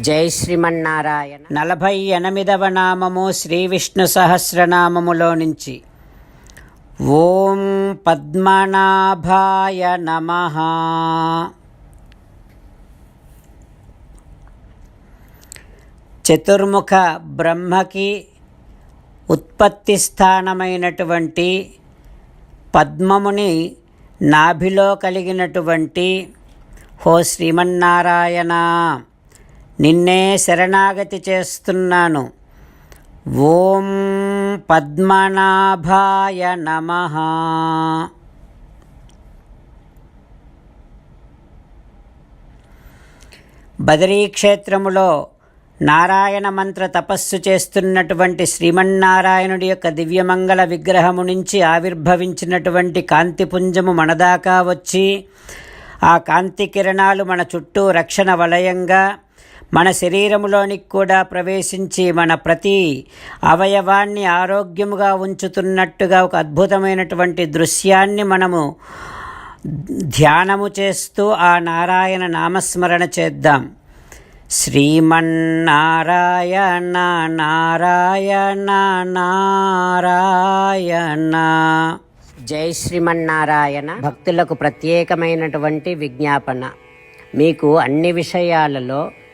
జై శ్రీమన్నారాయణ. నలభై ఎనిమిదవ నామము శ్రీ విష్ణు సహస్రనామములో నుంచి. ఓం పద్మనాభాయ నమ. చతుర్ముఖ బ్రహ్మకి ఉత్పత్తి స్థానమైనటువంటి పద్మముని నాభిలో కలిగినటువంటి హో శ్రీమన్నారాయణ. నిన్నే శరణాగతి చేస్తున్నాను. ఓం పద్మనాభాయ నమ. బదరీ క్షేత్రములో నారాయణ మంత్ర తపస్సు చేస్తున్నటువంటి శ్రీమన్నారాయణుడి యొక్క దివ్యమంగళ విగ్రహము నుంచి ఆవిర్భవించినటువంటి కాంతిపుంజము మనదాకా వచ్చి ఆ కాంతి కిరణాలు మన చుట్టూ రక్షణ వలయంగా మన శరీరంలోనికి కూడా ప్రవేశించి మన ప్రతి అవయవాన్ని ఆరోగ్యముగా ఉంచుతున్నట్టుగా ఒక అద్భుతమైనటువంటి దృశ్యాన్ని మనము ధ్యానము చేస్తూ ఆ నారాయణ నామస్మరణ చేద్దాం. శ్రీమన్నారాయణ నారాయణ నారాయణ. జై శ్రీమన్నారాయణ. భక్తులకు ప్రత్యేకమైనటువంటి విజ్ఞాపన. మీకు అన్ని విషయాలలో